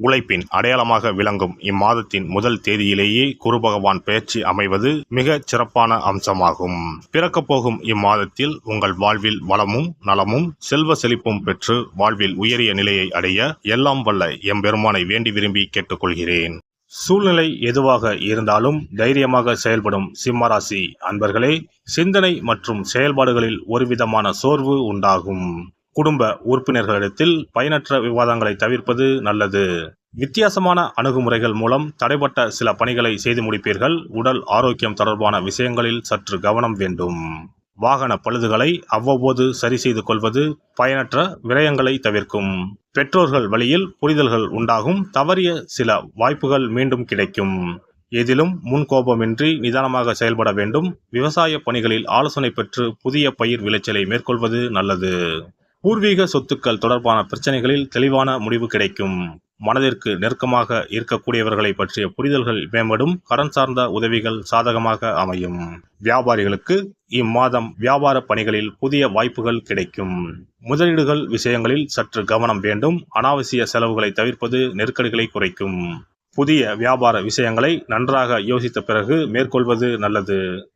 உழைப்பின் அடையாளமாக விளங்கும் இம்மாதத்தின் முதல் தேதியிலேயே குரு பகவான் பெயர்ச்சி அமைவது மிக சிறப்பான அம்சமாகும். பிறக்கப் போகும் இம்மாதத்தில் உங்கள் வாழ்வில் வளமும் நலமும் செல்வ செழிப்பும் பெற்று வாழ்வில் உயரிய நிலையை அடைய எல்லாம் வல்ல எம்பெருமானை வேண்டி விரும்பி கேட்டுக்கொள்கிறேன். சூழ்நிலை எதுவாக இருந்தாலும் தைரியமாக செயல்படும் சிம்மராசி அன்பர்களே சிந்தனை மற்றும் செயல்பாடுகளில் ஒருவிதமான சோர்வு உண்டாகும். குடும்ப உறுப்பினர்களிடத்தில் பயனற்ற விவாதங்களை தவிர்ப்பது நல்லது. வித்தியாசமான அணுகுமுறைகள் மூலம் தடைப்பட்ட சில பணிகளை செய்து முடிப்பீர்கள். உடல் ஆரோக்கியம் தொடர்பான விஷயங்களில் சற்று கவனம் வேண்டும். வாகன பழுதுகளை அவ்வப்போது சரி செய்து கொள்வது பயனற்ற விரயங்களை தவிர்க்கும். பெற்றோர்கள் வழியில் புரிதல்கள் உண்டாகும். தவறிய சில வாய்ப்புகள் மீண்டும் கிடைக்கும். எதிலும் முன்கோபமின்றி நிதானமாக செயல்பட வேண்டும். விவசாய பணிகளில் ஆலோசனை பெற்று புதிய பயிர் விளைச்சலை மேற்கொள்வது நல்லது. பூர்வீக சொத்துக்கள் தொடர்பான பிரச்சனைகளில் தெளிவான முடிவு கிடைக்கும். மனதிற்கு நெருக்கமாக இருக்கக்கூடியவர்களை பற்றிய புரிதல்கள் மேம்படும். கடன் சார்ந்த உதவிகள் சாதகமாக அமையும். வியாபாரிகளுக்கு இம்மாதம் வியாபார பணிகளில் புதிய வாய்ப்புகள் கிடைக்கும். முதலீடுகள் விஷயங்களில் சற்று கவனம் வேண்டும். அனாவசிய செலவுகளை தவிர்ப்பது நெருக்கடிகளை குறைக்கும். புதிய வியாபார விஷயங்களை நன்றாக யோசித்த பிறகு மேற்கொள்வது நல்லது.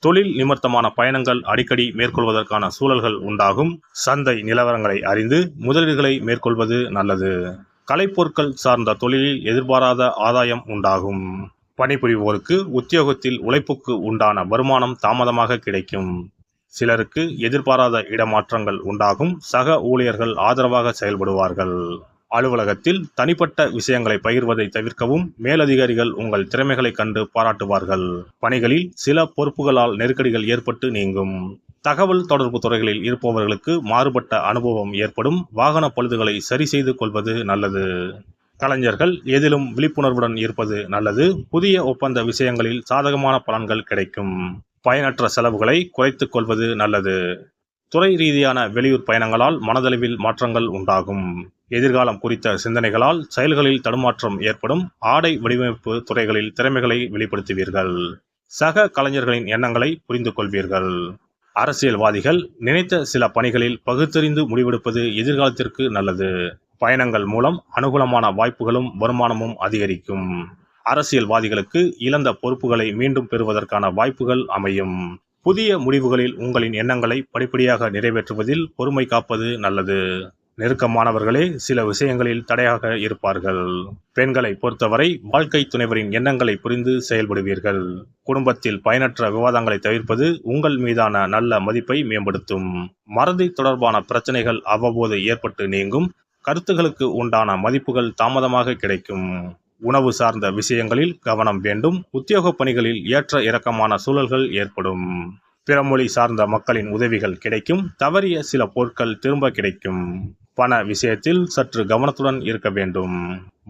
தொழில் நிமித்தமான பயணங்கள் அடிக்கடி மேற்கொள்வதற்கான சூழல்கள் உண்டாகும். சந்தை நிலவரங்களை அறிந்து முதலீடுகளை மேற்கொள்வது நல்லது. கலைப்பொருட்கள் சார்ந்த தொழிலில் எதிர்பாராத ஆதாயம் உண்டாகும். பணிபுரிவோருக்கு உத்தியோகத்தில் உழைப்புக்கு உண்டான வருமானம் தாமதமாக கிடைக்கும். சிலருக்கு எதிர்பாராத இடமாற்றங்கள் உண்டாகும். சக ஊழியர்கள் ஆதரவாக செயல்படுவார்கள். அலுவலகத்தில் தனிப்பட்ட விஷயங்களை பகிர்வதை தவிர்க்கவும் மேலதிகாரிகள் உங்கள் திறமைகளை கண்டு பாராட்டுவார்கள். பணிகளில் சில பொறுப்புகளால் நெருக்கடிகள் ஏற்பட்டு நீங்கும். தகவல் தொடர்பு துறைகளில் இருப்பவர்களுக்கு மாறுபட்ட அனுபவம் ஏற்படும். வாகன பழுதுகளை சரி செய்து கொள்வது நல்லது. கலைஞர்கள் எதிலும் விழிப்புணர்வுடன் இருப்பது நல்லது. புதிய ஒப்பந்த விஷயங்களில் சாதகமான பலன்கள் கிடைக்கும். பயனற்ற செலவுகளை குறைத்துக் கொள்வது நல்லது. துறை ரீதியான வெளியூர் பயணங்களால் மனதளவில் மாற்றங்கள் உண்டாகும். எதிர்காலம் குறித்த சிந்தனைகளால் செயல்களில் தடுமாற்றம் ஏற்படும். ஆடை வடிவமைப்பு துறைகளில் திறமைகளை வெளிப்படுத்துவீர்கள். சக கலைஞர்களின் எண்ணங்களை புரிந்து கொள்வீர்கள். அரசியல்வாதிகள் நினைத்த சில பணிகளில் பகுத்தறிந்து முடிவெடுப்பது எதிர்காலத்திற்கு நல்லது. பயணங்கள் மூலம் அனுகூலமான வாய்ப்புகளும் வருமானமும் அதிகரிக்கும். அரசியல்வாதிகளுக்கு இழந்த பொறுப்புகளை மீண்டும் பெறுவதற்கான வாய்ப்புகள் அமையும். புதிய முடிவுகளில் உங்களின் எண்ணங்களை படிப்படியாக நிறைவேற்றுவதில் பொறுமை காப்பது நல்லது. நெருக்கமானவர்களே சில விஷயங்களில் தடையாக இருப்பார்கள். பெண்களை பொறுத்தவரை வாழ்க்கை துணைவரின் எண்ணங்களை புரிந்து செயல்படுவீர்கள். குடும்பத்தில் பயனற்ற விவாதங்களை தவிர்ப்பது உங்கள் மீதான நல்ல மதிப்பை மேம்படுத்தும். மறதி தொடர்பான பிரச்சனைகள் அவ்வப்போது ஏற்பட்டு நீங்கும் கருத்துகளுக்கு உண்டான மதிப்புகள் தாமதமாக கிடைக்கும். உணவு சார்ந்த விஷயங்களில் கவனம் வேண்டும் உத்தியோக பணிகளில் ஏற்ற இறக்கமான சூழல்கள் ஏற்படும். பிறமொழி சார்ந்த மக்களின் உதவிகள் கிடைக்கும் தவறிய சில பொருட்கள் திரும்ப கிடைக்கும். பண விஷயத்தில் சற்று கவனத்துடன் இருக்க வேண்டும்.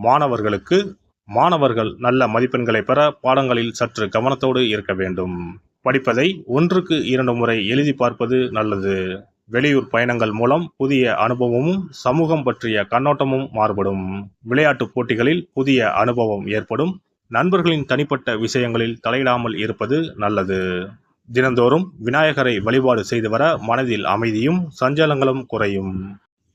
மாணவர்களுக்கு மாணவர்கள் நல்ல மதிப்பெண்களை பெற பாடங்களில் சற்று கவனத்தோடு இருக்க வேண்டும். படிப்பதை ஒன்றுக்கு இரண்டு முறை எழுதி பார்ப்பது நல்லது. வெளியூர் பயணங்கள் மூலம் புதிய அனுபவமும் சமூகம் பற்றிய கண்ணோட்டமும் மாறுபடும். விளையாட்டுப் போட்டிகளில் புதிய அனுபவம் ஏற்படும். நண்பர்களின் தனிப்பட்ட விஷயங்களில் தலையிடாமல் இருப்பது நல்லது. தினந்தோறும் விநாயகரை வழிபாடு செய்து வர மனதில் அமைதியும் சஞ்சலங்களும் குறையும்.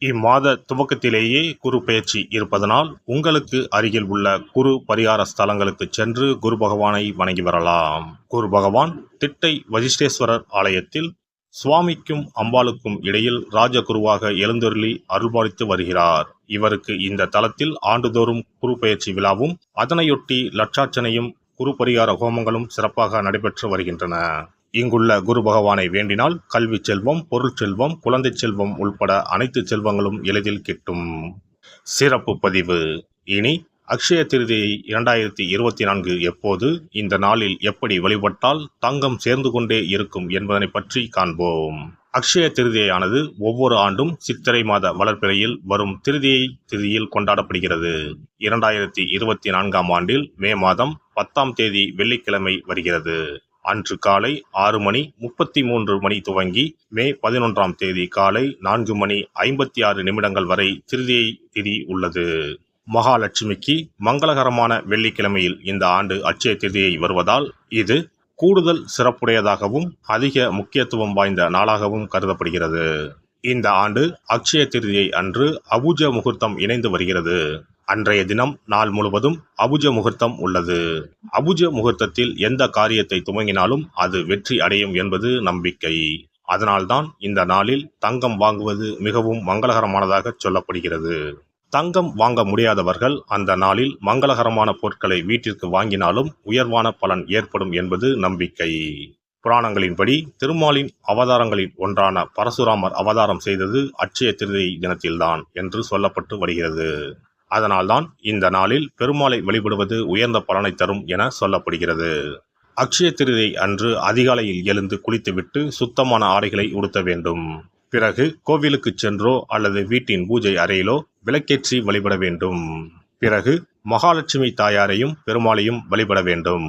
இம்மாத துவக்கத்திலேயே குரு பெயர்ச்சி இருப்பதனால் உங்களுக்கு அருகில் உள்ள குரு பரிகார ஸ்தலங்களுக்கு சென்று குரு பகவானை வணங்கி வரலாம். குரு பகவான் திட்டை வசிஷ்டேஸ்வரர் ஆலயத்தில் சுவாமிக்கும் அம்பாளுக்கும் இடையில் ராஜகுருவாக எழுந்தொருளி அருள்பாலித்து வருகிறார். இவருக்கு இந்த தலத்தில் ஆண்டுதோறும் குரு பெயர்ச்சி விழாவும் அதனையொட்டி லட்சார்ச்சனையும் குரு பரிகார ஹோமங்களும் சிறப்பாக நடைபெற்று வருகின்றன. இங்குள்ள குரு பகவானை வேண்டினால் கல்வி செல்வம் பொருள் செல்வம் குழந்தை செல்வம் உள்பட அனைத்து செல்வங்களும் எளிதில் கிட்டும். சிறப்பு பதிவு. இனி அக்ஷய திருதியை இரண்டாயிரத்தி இருபத்தி நான்கு எப்போது இந்த நாளில் எப்படி வழிபட்டால் தங்கம் சேர்ந்து கொண்டே இருக்கும் என்பதனை பற்றி காண்போம். அக்ஷய திருதியானது ஒவ்வொரு ஆண்டும் சித்திரை மாத வளர்ப்பிறையில் வரும் திருதியை திருதியில் கொண்டாடப்படுகிறது. இரண்டாயிரத்தி இருபத்தி நான்காம் ஆண்டில் மே மாதம் பத்தாம் தேதி வெள்ளிக்கிழமை வருகிறது. அன்று காலை ஆறு மணி முப்பத்தி மூன்று மணி துவங்கி மே பதினொன்றாம் தேதி காலை நான்கு மணி ஐம்பத்தி ஆறு நிமிடங்கள் வரை திருதியை திதி உள்ளது. மகாலட்சுமிக்கு மங்களகரமான வெள்ளிக்கிழமையில் இந்த ஆண்டு அட்சய திருதியை வருவதால் இது கூடுதல் சிறப்புடையதாகவும் அதிக முக்கியத்துவம் வாய்ந்த நாளாகவும் கருதப்படுகிறது. இந்த ஆண்டு அக்ஷய திருதியை அன்று அபூஜ முகூர்த்தம் இணைந்து வருகிறது. அன்றைய தினம் நாள் முழுவதும் அபுஜ முகூர்த்தம் உள்ளது. அபுஜ முகூர்த்தத்தில் எந்த காரியத்தை துவங்கினாலும் அது வெற்றி அடையும் என்பது நம்பிக்கை. அதனால்தான் இந்த நாளில் தங்கம் வாங்குவது மிகவும் மங்களகரமானதாக சொல்லப்படுகிறது. தங்கம் வாங்க முடியாதவர்கள் அந்த நாளில் மங்களகரமான பொருட்களை வீட்டிற்கு வாங்கினாலும் உயர்வான பலன் ஏற்படும் என்பது நம்பிக்கை. புராணங்களின்படி திருமாலின் அவதாரங்களில் ஒன்றான பரசுராமர் அவதாரம் செய்தது அட்சய திருதை தினத்தில்தான் என்று சொல்லப்பட்டு வருகிறது. அதனால்தான் இந்த நாளில் பெருமாளை வழிபடுவது உயர்ந்த பலனை தரும் என சொல்லப்படுகிறது. அக்ஷய திருதை அன்று அதிகாலையில் எழுந்து குளித்துவிட்டு சுத்தமான ஆடைகளை உடுத்த வேண்டும். பிறகு கோவிலுக்கு சென்றோ அல்லது வீட்டின் பூஜை அறையிலோ விளக்கேற்றி வழிபட வேண்டும். பிறகு மகாலட்சுமி தாயாரையும் பெருமாளையும் வழிபட வேண்டும்.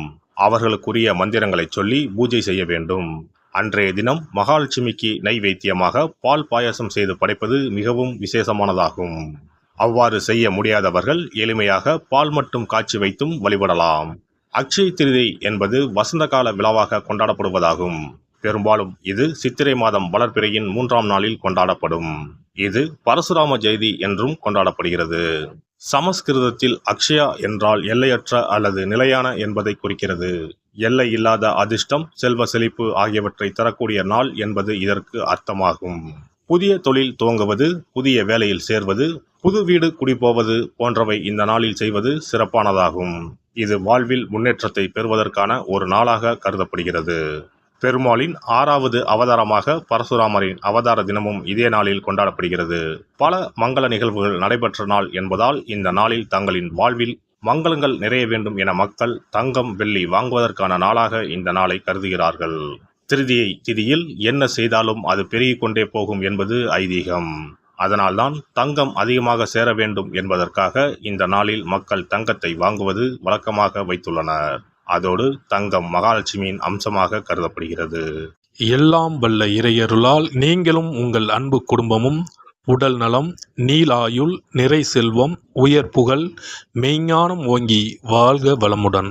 அவர்களுக்குரிய மந்திரங்களை சொல்லி பூஜை செய்ய வேண்டும். அன்றைய தினம் மகாலட்சுமிக்கு நைவேத்தியமாக பால் பாயாசம் செய்து படைப்பது மிகவும் விசேஷமானதாகும். அவ்வாறு செய்ய முடியாதவர்கள் எளிமையாக பால் மட்டும் காய்ச்சி வைத்தும் வழிபடலாம். அக்ஷய திருதை என்பது வசந்த கால விழாவாக கொண்டாடப்படுவதாகும். பெரும்பாலும் இது சித்திரை மாதம் வளர்பிறையின் மூன்றாம் நாளில் கொண்டாடப்படும். இது பரசுராம ஜெயதி என்றும் கொண்டாடப்படுகிறது. சமஸ்கிருதத்தில் அக்ஷயா என்றால் எல்லையற்ற அல்லது நிலையான என்பதை குறிக்கிறது. எல்லை இல்லாத அதிர்ஷ்டம் செல்வ செழிப்பு ஆகியவற்றை தரக்கூடிய நாள் என்பது இதற்கு அர்த்தமாகும். புதிய தொழில் துவங்குவது புதிய வேலையில் சேர்வது புது வீடு குடிபோவது போன்றவை இந்த நாளில் செய்வது சிறப்பானதாகும். இது வாழ்வில் முன்னேற்றத்தை பெறுவதற்கான ஒரு நாளாக கருதப்படுகிறது. பெருமாளின் ஆறாவது அவதாரமாக பரசுராமரின் அவதார தினமும் இதே நாளில் கொண்டாடப்படுகிறது. பல மங்கள நிகழ்வுகள் நடைபெற்ற நாள் என்பதால் இந்த நாளில் தங்களின் வாழ்வில் மங்களங்கள் நிறைய வேண்டும் என மக்கள் தங்கம் வெள்ளி வாங்குவதற்கான நாளாக இந்த நாளை கருதுகிறார்கள். திருதியை திதியில் என்ன செய்தாலும் அது பெருகிக் கொண்டே போகும் என்பது ஐதீகம். அதனால்தான் தங்கம் அதிகமாக சேர வேண்டும் என்பதற்காக இந்த நாளில் மக்கள் தங்கத்தை வாங்குவது வழக்கமாக வைத்துள்ளனர். அதோடு தங்கம் மகாலட்சுமியின் அம்சமாக கருதப்படுகிறது. எல்லாம் வல்ல இறையருளால் நீங்களும் உங்கள் அன்பு குடும்பமும் உடல் நலம் நீலாயுள் நிறை செல்வம் உயர் புகழ் மெய்ஞானம் ஓங்கி வாழ்க வளமுடன்.